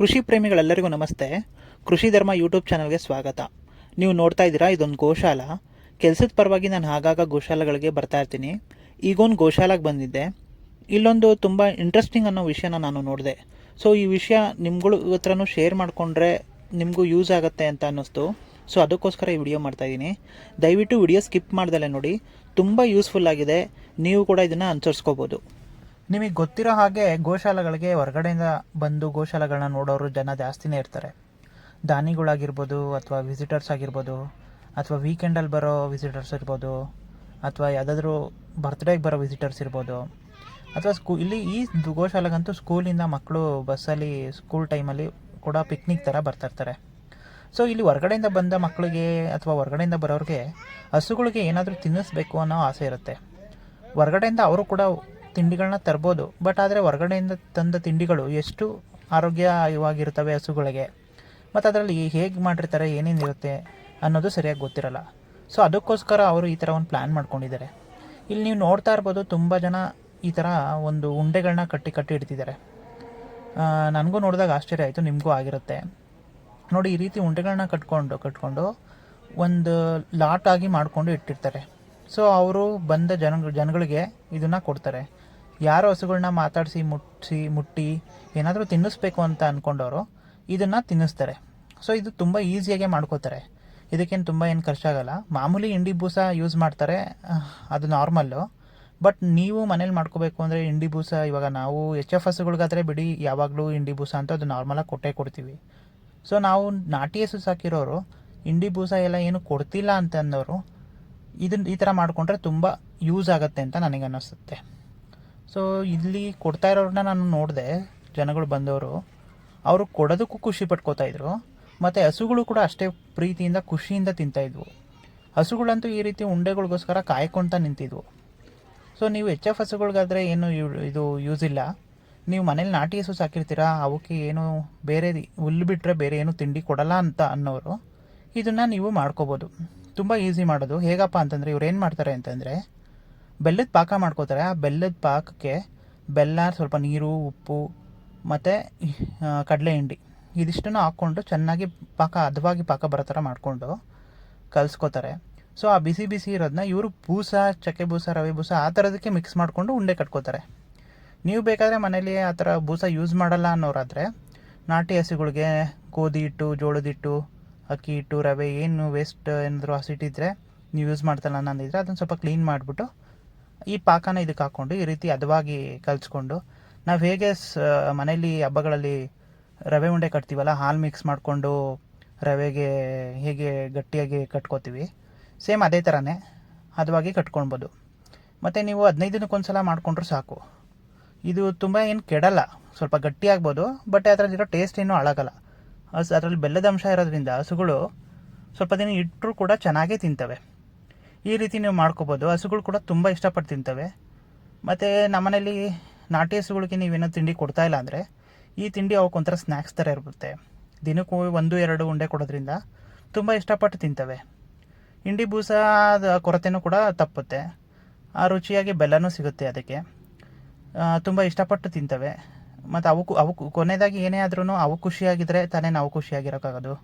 ಕೃಷಿ ಪ್ರೇಮಿಗಳೆಲ್ಲರಿಗೂ ನಮಸ್ತೆ. ಕೃಷಿ ಧರ್ಮ ಯೂಟ್ಯೂಬ್ ಚಾನಲ್ಗೆ ಸ್ವಾಗತ. ನೀವು ನೋಡ್ತಾ ಇದ್ದೀರಾ ಇದೊಂದು ಗೋಶಾಲ. ಕೆಲಸದ ಪರವಾಗಿ ನಾನು ಆಗಾಗ ಗೋಶಾಲೆಗಳಿಗೆ ಬರ್ತಾ ಇರ್ತೀನಿ. ಈಗೊಂದು ಗೋಶಾಲೆಗೆ ಬಂದಿದ್ದೆ. ಇಲ್ಲೊಂದು ತುಂಬ ಇಂಟ್ರೆಸ್ಟಿಂಗ್ ಅನ್ನೋ ವಿಷಯನ ನಾನು ನೋಡಿದೆ. ಸೊ ಈ ವಿಷಯ ನಿಮ್ಗಳು ಹತ್ರನೂ ಶೇರ್ ಮಾಡಿಕೊಂಡ್ರೆ ನಿಮಗೂ ಯೂಸ್ ಆಗುತ್ತೆ ಅಂತ ಅನ್ನಿಸ್ತು. ಸೊ ಅದಕ್ಕೋಸ್ಕರ ಈ ವಿಡಿಯೋ ಮಾಡ್ತಾಯಿದ್ದೀನಿ ದಯವಿಟ್ಟು ವಿಡಿಯೋ ಸ್ಕಿಪ್ ಮಾಡ್ದಲೆ ನೋಡಿ. ತುಂಬ ಯೂಸ್ಫುಲ್ ಆಗಿದೆ. ನೀವು ಕೂಡ ಇದನ್ನು ಅನುಸರಿಸ್ಕೋಬೋದು. ನಿಮಗೆ ಗೊತ್ತಿರೋ ಹಾಗೆ ಗೋಶಾಲೆಗಳಿಗೆ ಹೊರಗಡೆಯಿಂದ ಬಂದು ಗೋಶಾಲೆಗಳನ್ನ ನೋಡೋರು ಜನ ಜಾಸ್ತಿನೇ ಇರ್ತಾರೆ. ದಾನಿಗಳಾಗಿರ್ಬೋದು ಅಥವಾ ವಿಸಿಟರ್ಸ್ ಆಗಿರ್ಬೋದು, ಅಥವಾ ವೀಕೆಂಡಲ್ಲಿ ಬರೋ ವಿಸಿಟರ್ಸ್ ಇರ್ಬೋದು, ಅಥವಾ ಯಾವುದಾದ್ರೂ ಬರ್ತ್ಡೇಗೆ ಬರೋ ವಿಸಿಟರ್ಸ್ ಇರ್ಬೋದು, ಅಥವಾ ಸ್ಕೂ, ಇಲ್ಲಿ ಈ ಗೋಶಾಲೆಗಂತೂ ಸ್ಕೂಲಿಂದ ಮಕ್ಕಳು ಬಸ್ಸಲ್ಲಿ ಸ್ಕೂಲ್ ಟೈಮಲ್ಲಿ ಕೂಡ ಪಿಕ್ನಿಕ್ ಥರ ಬರ್ತಾಯಿರ್ತಾರೆ ಸೊ ಇಲ್ಲಿ ಹೊರಗಡೆಯಿಂದ ಬಂದ ಮಕ್ಕಳಿಗೆ ಅಥವಾ ಹೊರಗಡೆಯಿಂದ ಬರೋರಿಗೆ ಹಸುಗಳಿಗೆ ಏನಾದರೂ ತಿನ್ನಿಸ್ಬೇಕು ಅನ್ನೋ ಆಸೆ ಇರುತ್ತೆ. ಹೊರಗಡೆಯಿಂದ ಅವರು ಕೂಡ ತಿಂಡಿಗಳನ್ನ ತರ್ಬೋದು. ಬಟ್ ಆದರೆ ಹೊರಗಡೆಯಿಂದ ತಂದ ತಿಂಡಿಗಳು ಎಷ್ಟು ಆರೋಗ್ಯವಾಗಿರ್ತವೆ ಹಸುಗಳಿಗೆ? ಮತ್ತು ಅದರಲ್ಲಿ ಹೇಗೆ ಮಾಡಿರ್ತಾರೆ ಏನೇನಿರುತ್ತೆ ಅನ್ನೋದು ಸರಿಯಾಗಿ ಗೊತ್ತಿರಲ್ಲ. ಸೊ ಅದಕ್ಕೋಸ್ಕರ ಅವರು ಈ ಥರ ಒಂದು ಪ್ಲ್ಯಾನ್ ಮಾಡ್ಕೊಂಡಿದ್ದಾರೆ. ಇಲ್ಲಿ ನೀವು ನೋಡ್ತಾ ಇರ್ಬೋದು ತುಂಬ ಜನ ಈ ಥರ ಒಂದು ಉಂಡೆಗಳನ್ನ ಕಟ್ಟಿ ಕಟ್ಟಿ ಇಡ್ತಿದ್ದಾರೆ. ನನಗೂ ನೋಡಿದಾಗ ಆಶ್ಚರ್ಯ ಆಯಿತು, ನಿಮಗೂ ಆಗಿರುತ್ತೆ. ನೋಡಿ, ಈ ರೀತಿ ಉಂಡೆಗಳನ್ನ ಕಟ್ಕೊಂಡು ಕಟ್ಕೊಂಡು ಒಂದು ಲಾಟ್ ಆಗಿ ಮಾಡಿಕೊಂಡು ಇಟ್ಟಿರ್ತಾರೆ. ಸೊ ಅವರು ಬಂದ ಜನ ಜನಗಳಿಗೆ ಇದನ್ನು ಕೊಡ್ತಾರೆ. ಯಾರು ಹಸುಗಳನ್ನ ಮಾತಾಡಿಸಿ ಮುಟ್ಟಿಸಿ ಮುಟ್ಟಿ ಏನಾದರೂ ತಿನ್ನಿಸ್ಬೇಕು ಅಂತ ಅಂದ್ಕೊಂಡವರು ಇದನ್ನು ತಿನ್ನಿಸ್ತಾರೆ. ಸೊ ಇದು ತುಂಬ ಈಸಿಯಾಗೆ ಮಾಡ್ಕೋತಾರೆ. ಇದಕ್ಕೇನು ತುಂಬ ಏನು ಖರ್ಚಾಗಲ್ಲ. ಮಾಮೂಲಿ ಇಂಡಿ ಬೂಸ ಯೂಸ್ ಮಾಡ್ತಾರೆ. ಅದು ನಾರ್ಮಲ್ಲು ಬಟ್ ನೀವು ಮನೇಲಿ ಮಾಡ್ಕೋಬೇಕು ಅಂದರೆ ಇಂಡಿ ಬೂಸ, ಇವಾಗ ನಾವು ಎಚ್ ಎಫ್ ಹಸುಗಳಿಗಾದರೆ ಬಿಡಿ, ಯಾವಾಗಲೂ ಇಂಡಿ ಬೂಸ ಅಂತ ಅದು ನಾರ್ಮಲಾಗಿ ಕೊಟ್ಟೇ ಕೊಡ್ತೀವಿ. ಸೊ ನಾವು ನಾಟಿ ಹಸು ಸಾಕಿರೋರು ಇಂಡಿ ಬೂಸ ಎಲ್ಲ ಏನು ಕೊಡ್ತಿಲ್ಲ ಅಂತ ಅಂದವರು ಇದನ್ನ ಈ ಥರ ಮಾಡಿಕೊಂಡ್ರೆ ತುಂಬ ಯೂಸ್ ಆಗುತ್ತೆ ಅಂತ ನನಗೆ ಅನ್ನಿಸುತ್ತೆ ಸೊ ಇಲ್ಲಿ ಕೊಡ್ತಾ ಇರೋರನ್ನ ನಾನು ನೋಡಿದೆ, ಜನಗಳು ಬಂದವರು. ಅವರು ಕೊಡೋದಕ್ಕೂ ಖುಷಿ ಪಟ್ಕೋತಾ ಇದ್ರು. ಮತ್ತು ಹಸುಗಳು ಕೂಡ ಅಷ್ಟೇ ಪ್ರೀತಿಯಿಂದ, ಖುಷಿಯಿಂದ ತಿಂತಾಯಿದ್ವು ಹಸುಗಳಂತೂ ಈ ರೀತಿ ಉಂಡೆಗಳಿಗೋಸ್ಕರ ಕಾಯ್ಕೊಳ್ತಾ ನಿಂತಿದ್ವು. ಸೊ ನೀವು ಎಚ್ ಎಫ್ ಹಸುಗಳಿಗಾದರೆ ಏನು ಇದು ಯೂಸ್ ಇಲ್ಲ. ನೀವು ಮನೇಲಿ ನಾಟಿ ಹಸು ಸಾಕಿರ್ತೀರಾ? ಅವಕ್ಕೆ ಏನು ಬೇರೆ ಹುಲ್ಲು ಬಿಟ್ಟರೆ ಬೇರೆ ಏನು ತಿಂಡಿ ಕೊಡಲ್ಲ ಅಂತ ಅನ್ನೋರು. ಇದನ್ನು ನೀವು ಮಾಡ್ಕೋಬೋದು. ತುಂಬ ಈಸಿ ಮಾಡೋದು. ಹೇಗಪ್ಪ ಅಂತಂದರೆ ಇವ್ರು ಏನು ಮಾಡ್ತಾರೆ ಅಂತಂದರೆ ಬೆಲ್ಲದ ಪಾಕ ಮಾಡ್ಕೋತಾರೆ. ಆ ಬೆಲ್ಲದ ಪಾಕಕ್ಕೆ ಬೆಲ್ಲ, ಸ್ವಲ್ಪ ನೀರು, ಉಪ್ಪು, ಮತ್ತು ಕಡಲೆ ಹಿಂಡಿ ಇದಿಷ್ಟನ್ನು ಹಾಕ್ಕೊಂಡು ಚೆನ್ನಾಗಿ ಪಾಕ, ಹದವಾಗಿ ಪಾಕ ಬರೋ ಥರ ಮಾಡಿಕೊಂಡು ಕಲಿಸ್ಕೋತಾರೆ. ಸೊ, ಆ ಬಿಸಿ ಬಿಸಿ ಇರೋದನ್ನ ಇವರು ಬೂಸ, ಚಕ್ಕೆ ಬೂಸ, ರವೆ ಬೂಸ ಆ ಥರದಕ್ಕೆ ಮಿಕ್ಸ್ ಮಾಡಿಕೊಂಡು ಉಂಡೆ ಕಟ್ಕೋತಾರೆ. ನೀವು ಬೇಕಾದರೆ ಮನೇಲಿ ಆ ಥರ ಬೂಸ ಯೂಸ್ ಮಾಡಲ್ಲ ಅನ್ನೋರಾದರೆ ನಾಟಿ ಹಸುಗಳಿಗೆ ಗೋಧಿ ಹಿಟ್ಟು, ಜೋಳದ ಹಿಟ್ಟು, ಅಕ್ಕಿ ಹಿಟ್ಟು, ರವೆ, ಏನು ವೇಸ್ಟ್ ಏನಾದರೂ ಹಸಿಟ್ಟಿದ್ರೆ ನೀವು ಯೂಸ್ ಮಾಡ್ತಲ್ಲ ಅನ್ನೋದಿದ್ರೆ ಅದನ್ನು ಸ್ವಲ್ಪ ಕ್ಲೀನ್ ಮಾಡಿಬಿಟ್ಟು ಈ ಪಾಕನ ಇದಕ್ಕೆ ಹಾಕ್ಕೊಂಡು ಈ ರೀತಿ ಹದವಾಗಿ ಕಲಿಸ್ಕೊಂಡು ನಾವು ಹೇಗೆ ಸ ಮನೇಲಿ ಹಬ್ಬಗಳಲ್ಲಿ ರವೆ ಉಂಡೆ ಕಟ್ತೀವಲ್ಲ, ಹಾಲು ಮಿಕ್ಸ್ ಮಾಡಿಕೊಂಡು ರವೆಗೆ ಹೇಗೆ ಗಟ್ಟಿಯಾಗಿ ಕಟ್ಕೋತೀವಿ. ಸೇಮ್ ಅದೇ ಥರನೇ ಹದವಾಗಿ ಕಟ್ಕೊಳ್ಬೋದು. ಮತ್ತು ನೀವು ಹದಿನೈದು ದಿನಕ್ಕೊಂದು ಸಲ ಮಾಡಿಕೊಂಡ್ರು ಸಾಕು. ಇದು ತುಂಬ ಏನು ಕೆಡಲ್ಲ, ಸ್ವಲ್ಪ ಗಟ್ಟಿಯಾಗ್ಬೋದು ಬಟ್ ಅದರಲ್ಲಿರೋ ಟೇಸ್ಟ್ ಏನೂ ಹಾಳಾಗಲ್ಲ ಹಸು ಅದರಲ್ಲಿ ಬೆಲ್ಲದ ಅಂಶ ಇರೋದ್ರಿಂದ ಹಸುಗಳು ಸ್ವಲ್ಪ ದಿನ ಇಟ್ಟರೂ ಕೂಡ ಚೆನ್ನಾಗೇ ತಿಂತವೆ. ಈ ರೀತಿ ನೀವು ಮಾಡ್ಕೋಬೋದು. ಹಸುಗಳು ಕೂಡ ತುಂಬ ಇಷ್ಟಪಟ್ಟು ತಿಂತವೆ. ಮತ್ತು ನಮ್ಮನೇಲಿ ನಾಟಿ ಹಸುಗಳಿಗೆ ನೀವೇನೋ ತಿಂಡಿ ಕೊಡ್ತಾ ಇಲ್ಲ ಅಂದರೆ ಈ ತಿಂಡಿ ಅವಕ್ಕೊಂಥರ ಸ್ನ್ಯಾಕ್ಸ್ ಥರ ಇರುತ್ತೆ. ದಿನಕ್ಕೂ ಒಂದು, ಎರಡು ಉಂಡೆ ಕೊಡೋದ್ರಿಂದ ತುಂಬ ಇಷ್ಟಪಟ್ಟು ತಿಂತವೆ. ಹಿಂಡಿ ಬೂಸದ ಕೊರತೆನೂ ಕೂಡ ತಪ್ಪುತ್ತೆ. ಆ ರುಚಿಯಾಗಿ ಬೆಲ್ಲನೂ ಸಿಗುತ್ತೆ ಅದಕ್ಕೆ. ತುಂಬ ಇಷ್ಟಪಟ್ಟು ತಿಂತವೆ. ಮತ್ತು ಅವಕ್ಕೂ ಅವಕ್ಕೂ ಕೊನೆಯದಾಗಿ ಏನೇ ಆದ್ರೂ ಅವು ಖುಷಿಯಾಗಿದ್ದರೆ ತಾನೇ ನಾವು ಖುಷಿಯಾಗಿರೋಕ್ಕಾಗೋದು.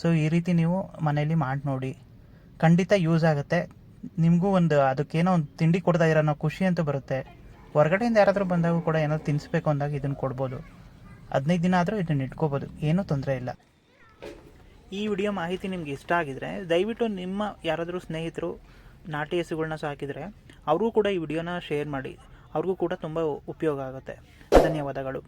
ಸೊ ಈ ರೀತಿ ನೀವು ಮನೇಲಿ ಮಾಡಿ ನೋಡಿ ಖಂಡಿತ ಯೂಸ್ ಆಗುತ್ತೆ. ನಿಮಗೂ ಒಂದು ಅದಕ್ಕೇನೋ ಒಂದು ತಿಂಡಿ ಕೊಡ್ತಾ ಇರೋ ಖುಷಿ ಅಂತ ಬರುತ್ತೆ. ಹೊರಗಡೆಯಿಂದ ಯಾರಾದರೂ ಬಂದಾಗ ಕೂಡ ಏನೋ ತಿನ್ನಿಸ್ಬೇಕು ಅಂದಾಗ ಇದನ್ನು ಕೊಡ್ಬೋದು. ಹದಿನೈದು ದಿನ ಆದರೂ ಇದನ್ನು ಇಟ್ಕೋಬೋದು. ಏನೂ ತೊಂದರೆ ಇಲ್ಲ. ಈ ವಿಡಿಯೋ ಮಾಹಿತಿ ನಿಮ್ಗೆ ಇಷ್ಟ ಆಗಿದ್ರೆ ದಯವಿಟ್ಟು ನಿಮ್ಮ ಯಾರಾದರೂ ಸ್ನೇಹಿತರು, ನಾಟಿ ಹಸುಗಳನ್ನ ಸಾಕಿದರೆ ಅವ್ರಿಗೂ ಕೂಡ ಈ ವಿಡಿಯೋನ ಶೇರ್ ಮಾಡಿ. ಅವ್ರಿಗೂ ಕೂಡ ತುಂಬ ಉಪಯೋಗ ಆಗುತ್ತೆ. ಧನ್ಯವಾದಗಳು.